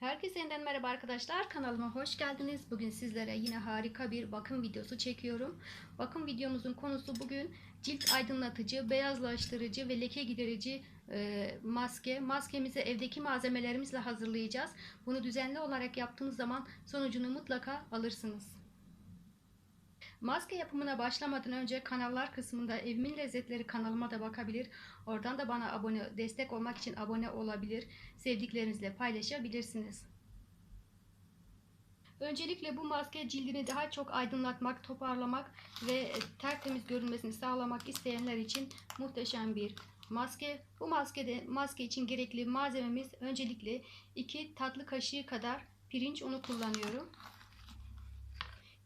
Herkese yeniden merhaba arkadaşlar. Kanalıma hoş geldiniz. Bugün sizlere yine harika bir bakım videosu çekiyorum. Bakım videomuzun konusu bugün cilt aydınlatıcı, beyazlaştırıcı ve leke giderici e, maske. Maskemizi evdeki malzemelerimizle hazırlayacağız. Bunu düzenli olarak yaptığınız zaman sonucunu mutlaka alırsınız. Maske yapımına başlamadan önce kanallar kısmında Evimin Lezzetleri kanalıma da bakabilir. Oradan da bana abone destek olmak için abone olabilir. Sevdiklerinizle paylaşabilirsiniz. Öncelikle bu maske cildini daha çok aydınlatmak, toparlamak ve tertemiz görünmesini sağlamak isteyenler için muhteşem bir maske. Bu maskede maske için gerekli malzememiz öncelikle 2 tatlı kaşığı kadar pirinç unu kullanıyorum.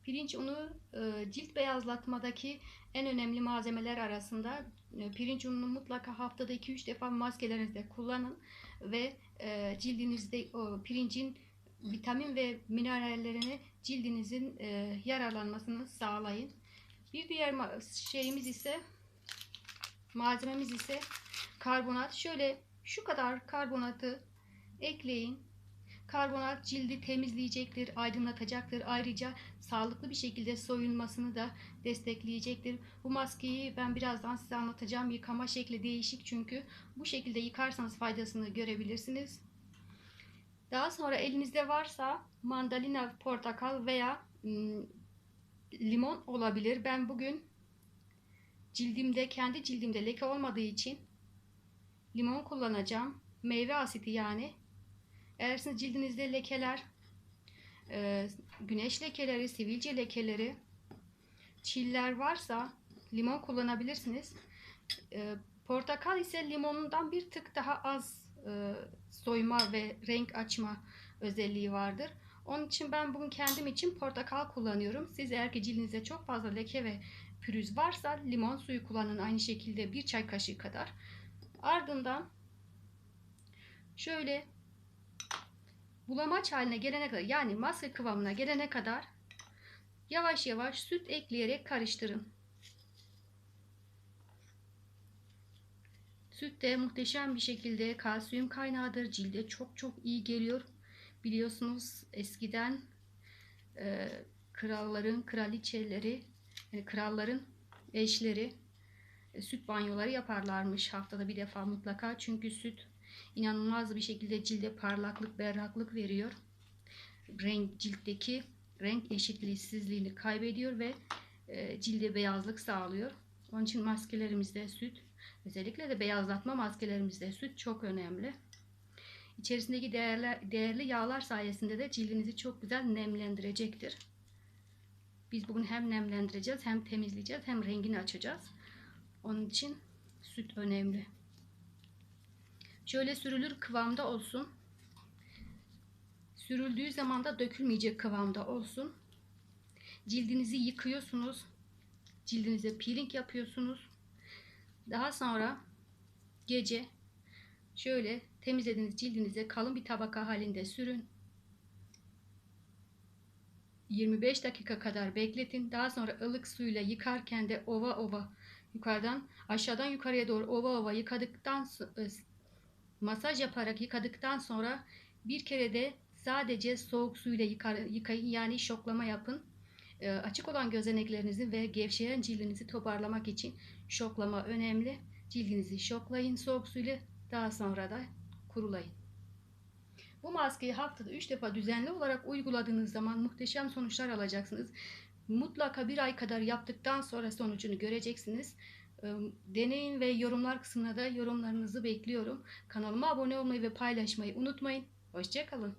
Pirinç unu e, cilt beyazlatmadaki en önemli malzemeler arasında. E, pirinç ununu mutlaka haftada 2-3 defa maskelerinizde kullanın ve e, cildinizde o pirincin vitamin ve minerallerini cildinizin yararlanmasını sağlayın. Bir diğer şeyimiz ise malzememiz ise karbonat. Şöyle şu kadar karbonatı ekleyin. Karbonat cildi temizleyecektir, aydınlatacaktır. Ayrıca sağlıklı bir şekilde soyulmasını da destekleyecektir. Bu maskeyi ben birazdan size anlatacağım. Yıkama şekli değişik çünkü bu şekilde yıkarsanız faydasını görebilirsiniz. Daha sonra elinizde varsa mandalina, portakal veya limon olabilir. Ben bugün cildimde, kendi cildimde leke olmadığı için limon kullanacağım. Meyve asiti yani. Eğer sizin cildinizde lekeler, e, güneş lekeleri, sivilce lekeleri, çiller varsa limon kullanabilirsiniz. E, portakal ise limonundan bir tık daha az e, soyma ve renk açma özelliği vardır. Onun için ben bugün kendim için portakal kullanıyorum. Siz eğer ki cildinizde çok fazla leke ve pürüz varsa limon suyu kullanın aynı şekilde bir çay kaşığı kadar. Ardından şöyle bulamaç haline gelene kadar yani maske kıvamına gelene kadar yavaş yavaş süt ekleyerek karıştırın. Süt de muhteşem bir şekilde kalsiyum kaynağıdır. Cilde çok çok iyi geliyor. Biliyorsunuz eskiden e, kralların, kraliçeleri, yani kralların eşleri e, süt banyoları yaparlarmış haftada bir defa mutlaka. Çünkü süt inanılmaz bir şekilde cilde parlaklık, berraklık veriyor. Renk ciltteki renk eşitliğsizliğini kaybediyor ve e, cilde beyazlık sağlıyor. Onun için maskelerimizde süt, özellikle de beyazlatma maskelerimizde süt çok önemli. İçerisindeki değerli, değerli yağlar sayesinde de cildinizi çok güzel nemlendirecektir. Biz bugün hem nemlendireceğiz, hem temizleyeceğiz, hem rengini açacağız. Onun için süt önemli. Şöyle sürülür kıvamda olsun. Sürüldüğü zaman da dökülmeyecek kıvamda olsun. Cildinizi yıkıyorsunuz. Cildinize peeling yapıyorsunuz. Daha sonra gece şöyle temizlediğiniz cildinize kalın bir tabaka halinde sürün. 25 dakika kadar bekletin. Daha sonra ılık suyla yıkarken de ova ova yukarıdan aşağıdan yukarıya doğru ova ova yıkadıktan masaj yaparak yıkadıktan sonra bir kere de sadece soğuk suyla yıkar, yıkayın yani şoklama yapın. E, açık olan gözeneklerinizi ve gevşeyen cildinizi toparlamak için şoklama önemli. Cildinizi şoklayın soğuk suyla daha sonra da kurulayın. Bu maskeyi haftada 3 defa düzenli olarak uyguladığınız zaman muhteşem sonuçlar alacaksınız. Mutlaka bir ay kadar yaptıktan sonra sonucunu göreceksiniz. Deneyin ve yorumlar kısmına da yorumlarınızı bekliyorum. Kanalıma abone olmayı ve paylaşmayı unutmayın. Hoşçakalın.